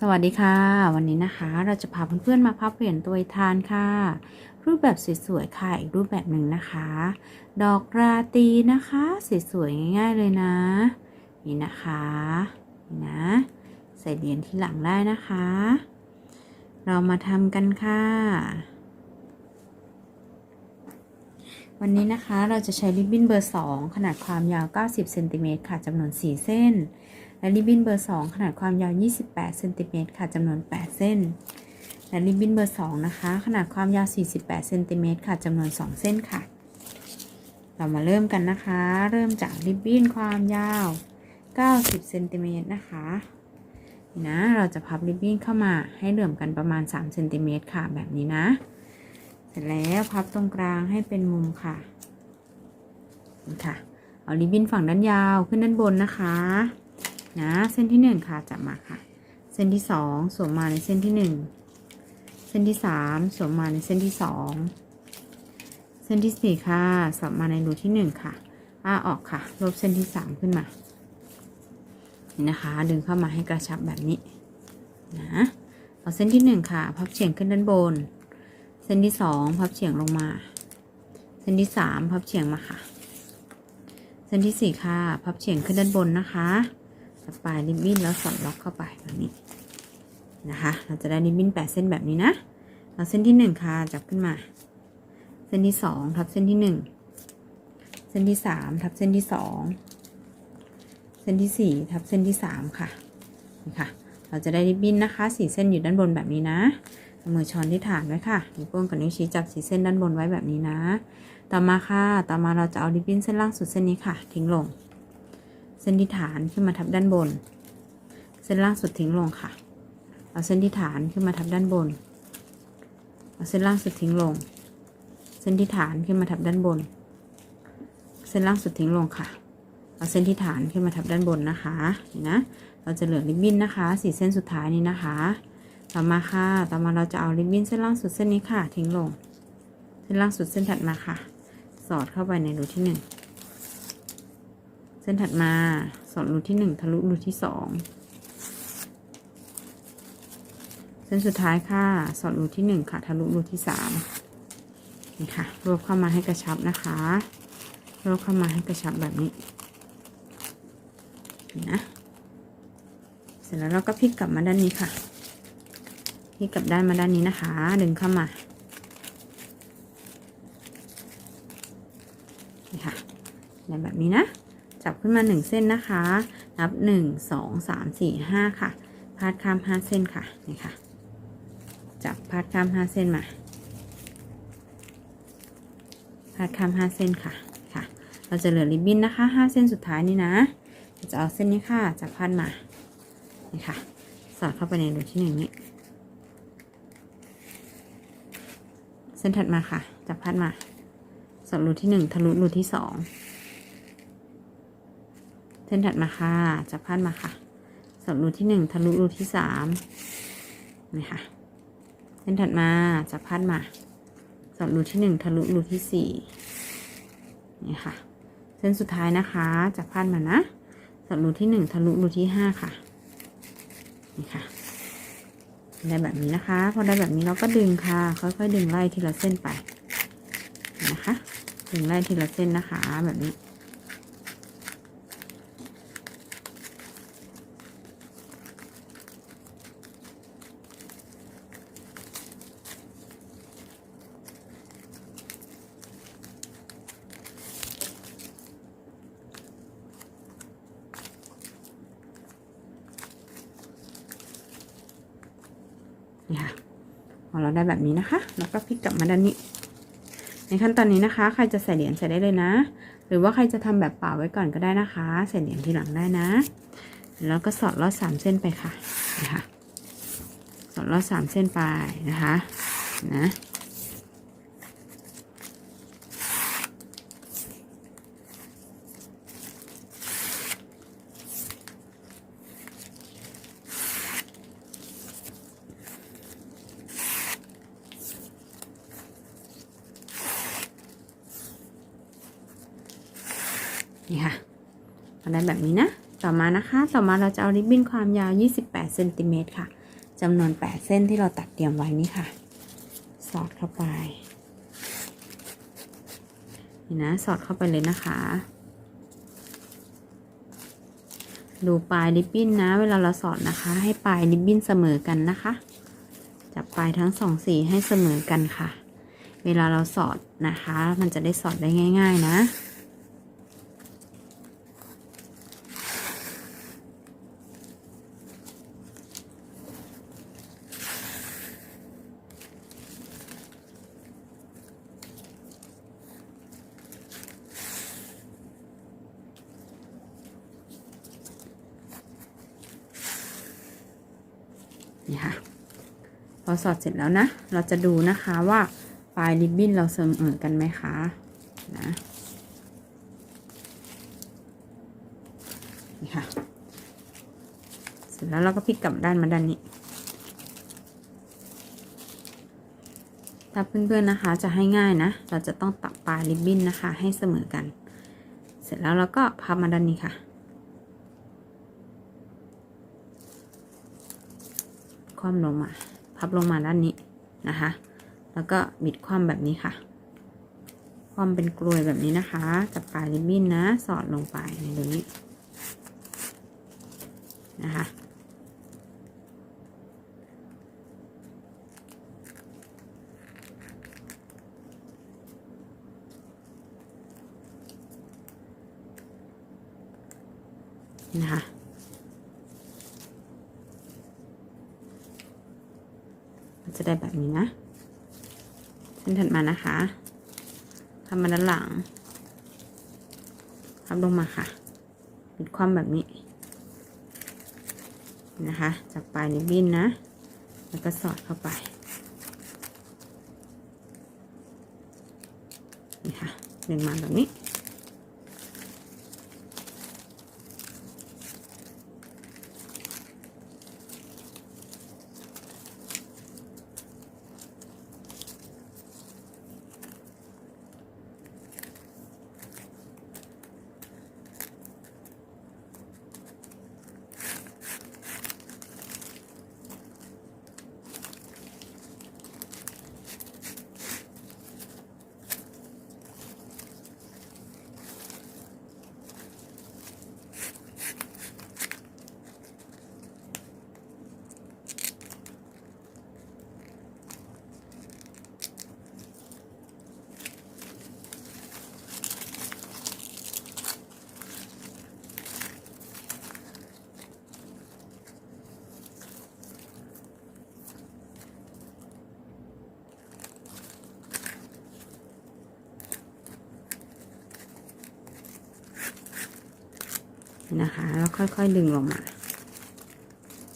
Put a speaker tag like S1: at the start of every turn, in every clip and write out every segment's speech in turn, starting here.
S1: สวัสดีค่ะ วันนี้นะคะเราจะพาเพื่อนๆมาพับเหรียญตัวทานค่ะ รูปแบบสวยๆค่ะอีกรูปแบบหนึ่งนะคะ ดอกราตรีนะคะสวยๆง่าย ๆเลยนะ นี่นะคะนี่นะใส่เหรียญที่หลังได้นะคะ เรามาทำกันค่ะ วันนี้นะคะเราจะใช้ริบบิ้นเบอร์ 2 ขนาดความยาว 90เซนติเมตรค่ะจำนวน 4 เส้น และริบบิ้นเบอร์ 2 ขนาดความยาว 28เซนติเมตรค่ะจำนวน 8 เส้น และริบบิ้นเบอร์ 2 นะคะ ขนาดความยาว 48เซนติเมตรค่ะจำนวน 2 เส้นค่ะ เรามาเริ่มกันนะคะ เริ่มจากริบบิ้นความยาว 90เซนติเมตรนะคะนะเราจะพับริบบิ้นเข้ามาให้เหลื่อมกันประมาณ3เซนติเมตรค่ะแบบนี้นะ เสร็จแล้วพับตรงกลางให้เป็นมุมค่ะนี่ค่ะ เอาริบบิ้นฝั่งด้านยาวขึ้นด้านบนนะคะ นะ เส้นที่หนึ่งค่ะจับมาค่ะ เส้นที่สองสวมมาในเส้นที่หนึ่งเส้นที่สามสวมมาในเส้นที่สองเส้นที่สี่ค่ะสวมมาในรูที่หนึ่งค่ะอ้าออกค่ะ ลบเส้นที่สามขึ้นมานี่นะคะ ดึงเข้ามาให้กระชับแบบนี้นะเอาเส้นที่หนึ่งค่ะ พับเฉียงขึ้นด้านบน เส้นที่สองพับเฉียงลงมา เส้นที่สามพับเฉียงมาค่ะ เส้นที่สี่ค่ะ พับเฉียงขึ้นด้านบนนะคะ สปลายริบบิ้นแล้วสอดล็อกเข้าไปแบบนี้นะคะ เราจะได้ริบบิ้นแปดเส้นแบบนี้นะเอาเส้นที่หนึ่งค่ะจับขึ้นมา เส้นที่สองทับเส้นที่หนึ่งเส้นที่สามทับเส้นที่สองเส้นที่สี่ทับเส้นที่สามค่ะนี่ค่ะ เราจะได้ริบบิ้นนะคะสี่เส้นอยู่ด้านบนแบบนี้นะเอามือช้อนที่ฐานไว้ค่ะ นิ้วโป้งกับนิ้วชี้จับสีเส้นด้านบนไว้แบบนี้นะ ต่อมาค่ะ ต่อมาเราจะเอาริบบิ้นเส้นล่างสุดเส้นนี้ค่ะ ทิ้งลง เส้นที่ฐานขึ้นมาทับด้านบน เส้นล่างสุดทิ้งลงค่ะ เอาเส้นที่ฐานขึ้นมาทับด้านบน เอาเส้นล่างสุดทิ้งลง เส้นที่ฐานขึ้นมาทับด้านบน เส้นล่างสุดทิ้งลงค่ะ เอาเส้นที่ฐานขึ้นมาทับด้านบนนะคะนี่นะ เราจะเหลือริบบิ้นนะคะสี่เส้นสุดท้ายนี้นะคะ ต่อมาค่ะ ต่อมาเราจะเอาริบบิ้นเส้นล่างสุดเส้นนี้ค่ะ ทิ้งลง เส้นล่างสุดเส้นถัดมาค่ะ สอดเข้าไปในรูที่หนึ่ง เส้นถัดมาสอดรูที่หนึ่งทะลุรูที่สองเส้นสุดท้ายค่ะ สอดรูที่หนึ่งค่ะ ทะลุรูที่สามนี่ค่ะ รวบเข้ามาให้กระชับนะคะ รวบเข้ามาให้กระชับแบบนี้นะเสร็จแล้วเราก็พลิกกลับมาด้านนี้ค่ะพลิกกลับด้านมาด้านนี้นะคะ ดึงเข้ามานี่ค่ะแบบนี้นะ จับขึ้นมาหนึ่งเส้นนะคะ นับหนึ่งสองสามสี่ห้าค่ะ พาดข้ามห้าเส้นค่ะ นี่ค่ะ จับพาดข้ามห้าเส้นมา พาดข้ามห้าเส้นค่ะ ค่ะ เราจะเหลือริบบิ้นนะคะห้าเส้นสุดท้ายนี่นะ จะเอาเส้นนี้ค่ะ จับพาดมา นี่ค่ะ สอดเข้าไปในรูที่หนึ่งนี้ เส้นถัดมาค่ะ จับพาดมา สอดรูที่หนึ่งทะลุรูที่สอง เส้นถัดมาค่ะ จับพาดมาค่ะสอดรูที่หนึ่งทะลุรูที่สามนี่ค่ะ เส้นถัดมาจับพาดมาสอดรูที่หนึ่งทะลุรูที่สี่นี่ค่ะ เส้นสุดท้ายนะคะจับพาดมานะสอดรูที่หนึ่งทะลุรูที่ห้าค่ะ นี่ค่ะ ได้แบบนี้นะคะ พอได้แบบนี้เราก็ดึงค่ะ ค่อยๆดึงไล่ทีละเส้นไป นะคะ ดึงไล่ทีละเส้นนะคะ แบบนี้ นี่ค่ะพอเราได้แบบนี้นะคะแล้วก็พลิกกลับมาด้านนี้ ในขั้นตอนนี้นะคะ ใครจะใส่เหรียญใส่ได้เลยนะ หรือว่าใครจะทำแบบเปล่าไว้ก่อนก็ได้นะคะ ใส่เหรียญทีหลังได้นะ แล้วก็สอดลอดสามเส้นไปค่ะนะคะสอดลอดสามเส้นไปนะคะนะ นี่ค่ะเอาได้แบบนี้นะ ต่อมานะคะ ต่อมาเราจะเอาริบบิ้นความยาว 28เซนติเมตรค่ะจำนวน 8 เส้นที่เราตัดเตรียมไว้นี่ค่ะ สอดเข้าไป นี่นะ สอดเข้าไปเลยนะคะ ดูปลายริบบิ้นนะ เวลาเราสอดนะคะ ให้ปลายริบบิ้นเสมอกันนะคะ จับปลายทั้งสองสีให้เสมอกันค่ะ เวลาเราสอดนะคะ มันจะได้สอดได้ง่าย ๆ นะ นี่ค่ะพอสอดเสร็จแล้วนะ เราจะดูนะคะว่าปลายริบบิ้นเราเสมอกันไหมคะนะนี่ค่ะ เสร็จแล้วเราก็พลิกกลับด้านมาด้านนี้ ถ้าเพื่อนๆนะคะจะให้ง่ายนะ เราจะต้องตัดปลายริบบิ้นนะคะ ให้เสมอกัน เสร็จแล้วเราก็พับมาด้านนี้ค่ะ ว่ำลงมา พับลงมาด้านนี้นะคะ แล้วก็บิดคว่ำแบบนี้ค่ะ คว่ำเป็นกลวยแบบนี้นะคะจับปลายริบบิ้นนะ สอดลงไปในตรงนี้นะคะนะคะ จะได้แบบนี้นะเส้นถัดมานะคะทำมาด้านหลังพับลงมาค่ะปิดความแบบนี้นะคะจากปลายนิบบิ้นนะ แล้วก็สอดเข้าไปนี่ค่ะดึงมาแบบนี้ นะคะแล้วค่อยๆดึงลงมา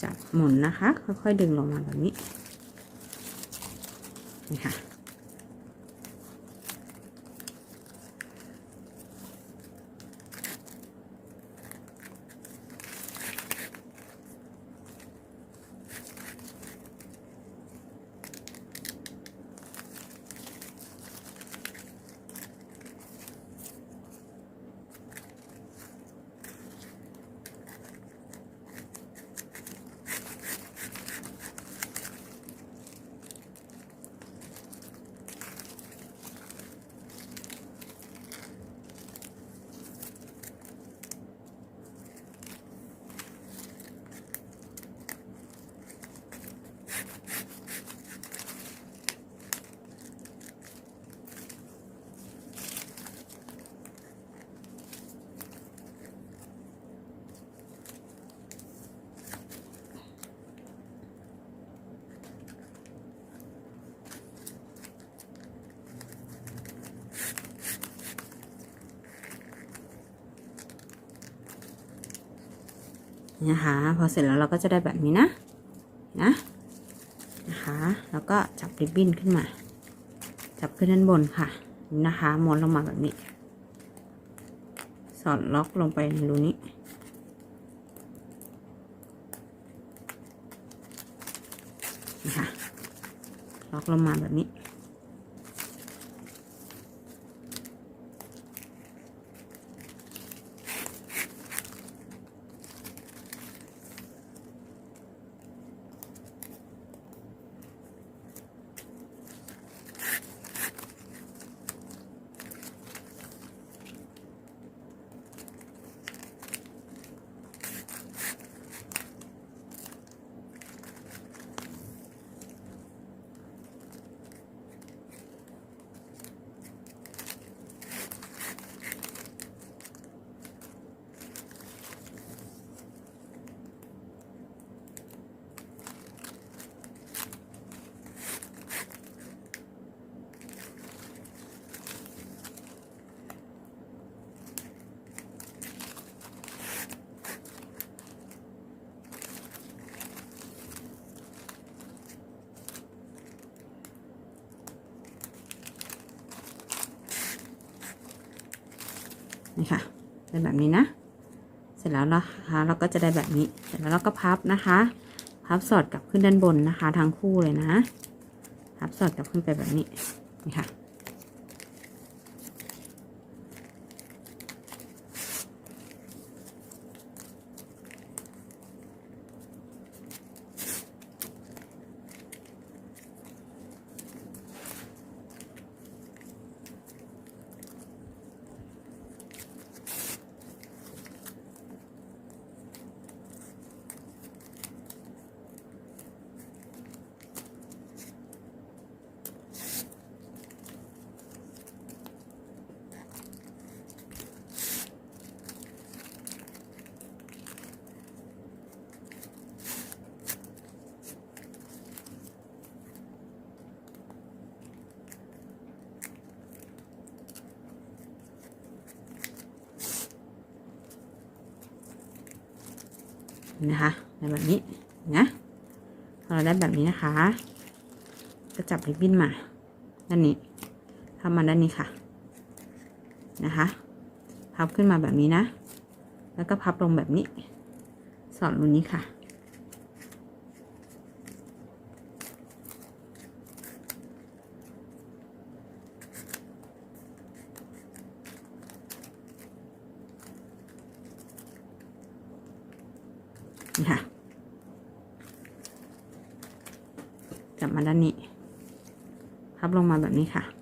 S1: จับหมุนนะคะ ค่อยๆดึงลงมาแบบนี้ค่ะ นะคะพอเสร็จแล้วเราก็จะได้แบบนี้นะนะนะคะแล้วก็จับริบบิ้นขึ้นมา จับขึ้นด้านบนค่ะนะคะม้วนลงมาแบบนี้ สอดล็อกลงไปในรูนี้นะคะล็อกลงมาแบบนี้ ค่ะ ได้แบบนี้นะ เสร็จแล้วนะคะเราก็จะได้แบบนี้ เสร็จแล้วเราก็พับนะคะ พับสอดกลับขึ้นด้านบนนะคะ ทั้งคู่เลยนะ พับสอดกลับขึ้นไปแบบนี้นี่ค่ะ นะคะในแบบนี้นะเราได้แบบนี้นะคะ ก็จับริบบิ้นมาด้านนี้ทำมาด้านนี้ค่ะ นะคะ พับขึ้นมาแบบนี้นะ แล้วก็พับลงแบบนี้ สอดรูนี้ค่ะ นี่ค่ะจับมาด้านนี้ พับลงมาแบบนี้ค่ะ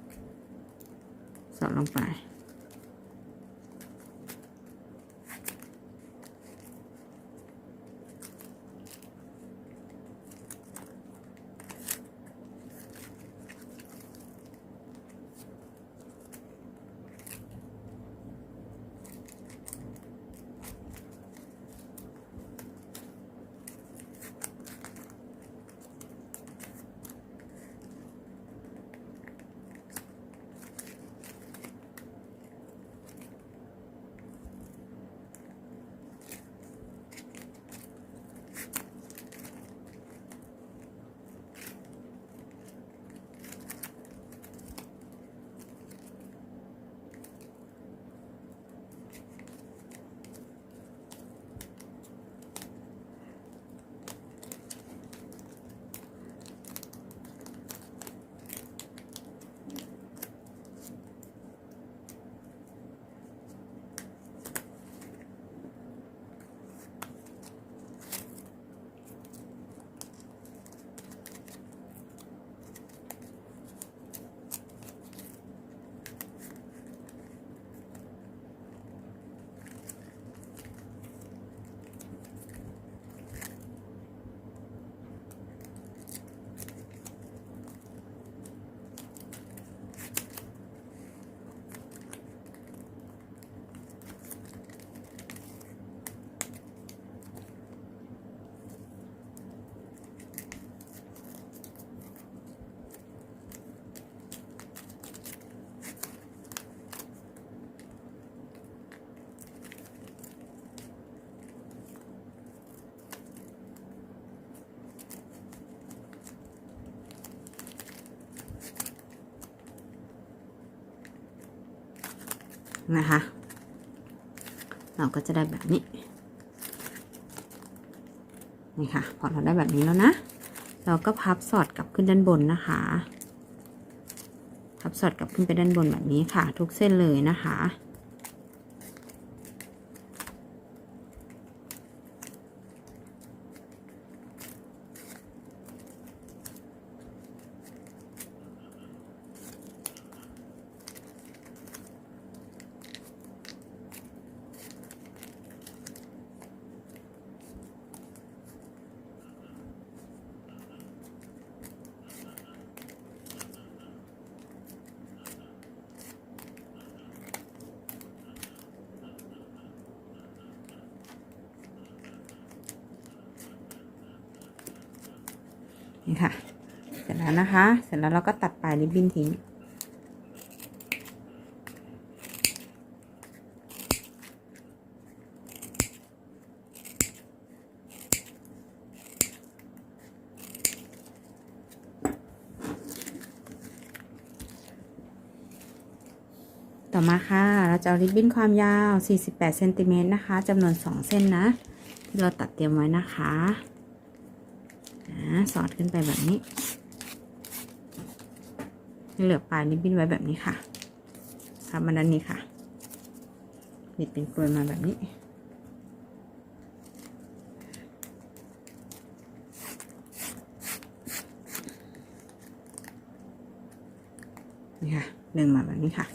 S1: นะคะ เราก็จะได้แบบนี้ นี่ค่ะ พอเราได้แบบนี้แล้วนะ เราก็พับสอดกลับขึ้นด้านบนนะคะ พับสอดกลับขึ้นไปด้านบนแบบนี้ค่ะ ทุกเส้นเลยนะคะ นี่ค่ะ เสร็จแล้วนะคะ เสร็จแล้วเราก็ตัดปลายริบบิ้นทิ้งต่อมาค่ะ เราจะเอาริบบิ้นความยาว 48เซนติเมตรนะคะจำนวน 2 เส้นนะ ที่เราตัดเตรียมไว้นะคะ สอดขึ้นไปแบบนี้เหลือปลายริบบิ้นไว้แบบนี้ค่ะพับมาด้านนี้ค่ะบิดเป็นกลวยมาแบบนี้ นี่ค่ะเดึงมาแบบนี้ค่ะ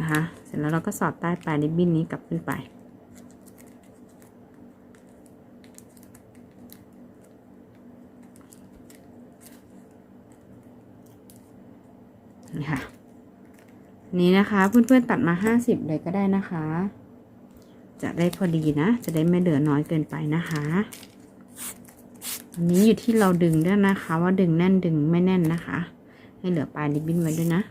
S1: นะคะ เสร็จแล้วเราก็สอดใต้ปลายริบบิ้นนี้กลับขึ้นไป นี่ค่ะ นี่นะคะเพื่อนๆตัดมาห้าสิบเลยก็ได้นะคะ จะได้พอดีนะ จะได้ไม่เหลือน้อยเกินไปนะคะอันนี้อยู่ที่เราดึงด้วยนะคะ ว่าดึงแน่นดึงไม่แน่นนะคะ ให้เหลือปลายริบบิ้นไว้ด้วยนะ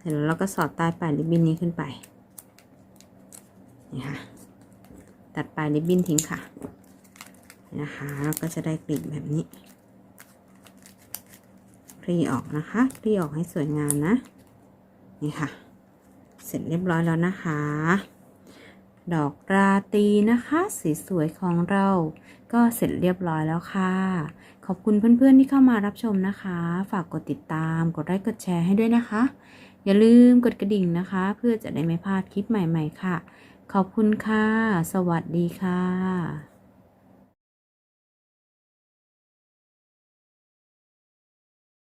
S1: เสร็จแล้วเราก็สอดใต้ปลายริบบิ้นนี้ขึ้นไป นี่ค่ะ ตัดปลายริบบิ้นทิ้งค่ะ นะคะเราก็จะได้กลีบแบบนี้คลี่ออกนะคะคลี่ออกให้สวยงามนะ นี่ค่ะ เสร็จเรียบร้อยแล้วนะคะ ดอกราตรีนะคะสีสวยของเรา ก็เสร็จเรียบร้อยแล้วค่ะ ขอบคุณเพื่อนๆที่เข้ามารับชมนะคะ ฝากกดติดตาม กดไลค์ กดแชร์ให้ด้วยนะคะ อย่าลืมกดกระดิ่งนะคะ เพื่อจะได้ไม่พลาดคลิปใหม่ๆค่ะ ขอบคุณค่ะ สวัสดีค่ะ